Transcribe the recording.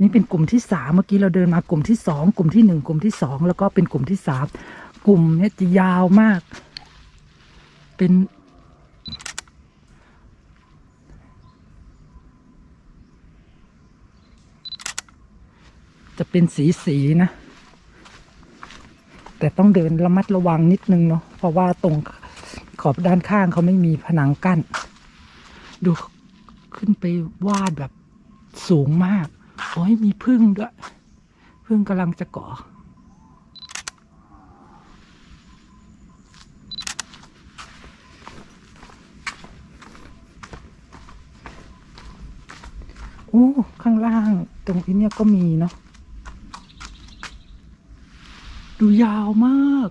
นี่เป็นกลุ่มที่สามเมื่อกี้เราเดินมากลุ่มที่สองกลุ่มที่หนึ่งกลุ่มที่สองแล้วก็เป็นกลุ่มที่สามกลุ่มเนี่ยจะยาวมาก เป็น จะเป็นสีสีๆนะ แต่ต้องเดินระมัดระวังนิดนึงเนาะเพราะว่าตรงขอบด้านข้างเขาไม่มีผนังกั้น ดูขึ้นไปวาดแบบสูงมาก โอ้ยมีพึ่งด้วย พึ่งกำลังจะเกาะโอ้ข้างล่างตรงนี้เนี่ยก็มีเนาะดูยาวมาก